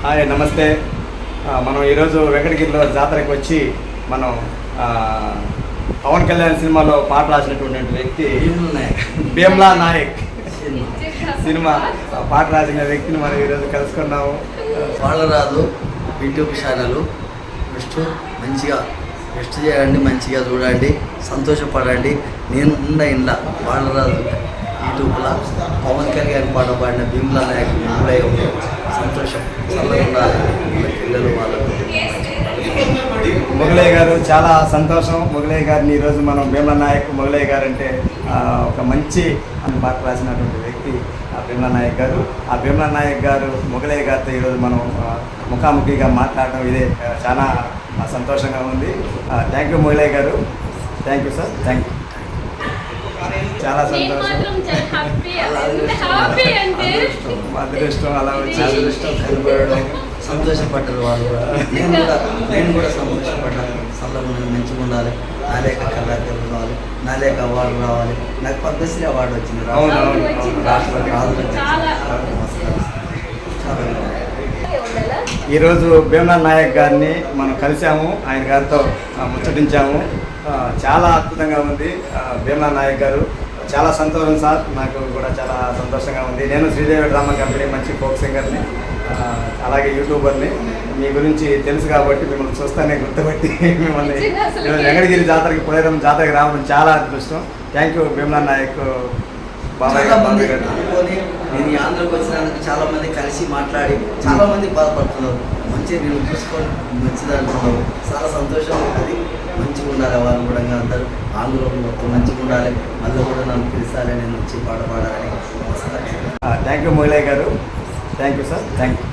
Hi నమస్తే. మనం ఈరోజు వెంకటగిరిలో జాతరకు వచ్చి మనం పవన్ కళ్యాణ్ సినిమాలో పాట రాసినటువంటి వ్యక్తి భీమ్లా నాయక్. సినిమా పాట రాసిన వ్యక్తిని మనం ఈరోజు కలుసుకున్నాము. వాళ్ళరాదు యూట్యూబ్ ఛానల్. బెస్ట్ మంచిగా బెస్ట్ చేయండి మంచిగా చూడండి సంతోషపడండి. నేను ఉన్న ఇండ్ల వాళ్ళరాదు యూట్యూబ్లో పవన్ కళ్యాణ్ పాట పాడిన భీమ్లా నాయక్ భీములయ్య సంతోషం చల్లగా ఉండాలి వాళ్ళ పిల్లలు వాళ్ళకు. మొగలయ్య గారు చాలా సంతోషం. మొగలయ్య గారిని ఈరోజు మనం భీమ్లా నాయక్ మొగలయ్య గారు అంటే ఒక మంచి అని పాట రాసినటువంటి వ్యక్తి ఆ భీమ్లా నాయక్ గారు. ఆ భీమ్లా నాయక్ గారు మొగలయ్య గారితో ఈరోజు మనం ముఖాముఖిగా మాట్లాడడం ఇదే చాలా సంతోషంగా ఉంది. థ్యాంక్ యూ మొగలయ్య గారు. Thank you sir thank you చాలా సంతోషం. అదృష్టం. అదృష్టం. అదృష్టం అలా వచ్చి ఇష్టం కనబడడం. సంతోషపడ్డారు వాళ్ళు కూడా. నేను కూడా నేను కూడా సంతోషపడ్డాను. మంచిగా ఉండాలి నా లేక కళాకారులు రావాలి. నా లేక అవార్డు రావాలి. నాకు పద్మశ్రీ అవార్డు వచ్చింది? ఈరోజు భీమనాథ్ నాయక్ గారిని మనం కలిసాము ఆయన గారితో ముచ్చటించాము. చాలా అద్భుతంగా ఉంది భీమనాథ్ నాయక్ గారు. చాలా సంతోషం సార్. నాకు కూడా చాలా సంతోషంగా ఉంది. నేను శ్రీదేవి డ్రామా కంపెనీ మంచి ఫోక్ సింగర్ని అలాగే యూట్యూబర్ని. మీ గురించి తెలుసు కాబట్టి మిమ్మల్ని చూస్తానే గుర్తుపట్టి మిమ్మల్ని వెంకటగిరి జాతరకి పోయడం జాతరకి రావడం చాలా అదృష్టం. థ్యాంక్ యూ భీమనాథ్ నాయక్ బాబాయ్ నేను ఈ ఆంధ్రకి వచ్చినందుకు చాలా మంది కలిసి మాట్లాడి చాలా మంది బాధపడుతున్నారు. మంచిగా నేను చూసుకొని మంచిది అంటున్నారు. చాలా సంతోషం. అది మంచిగా ఉండాలి వాళ్ళు కూడా అందరూ ఆంధ్రలో మొత్తం మంచిగా ఉండాలి. మళ్ళీ కూడా నన్ను పిలిచాలి నేను వచ్చి పాట పాడాలని. థ్యాంక్ యూ మొగలయ్య గారు. Thank you sir. Thank you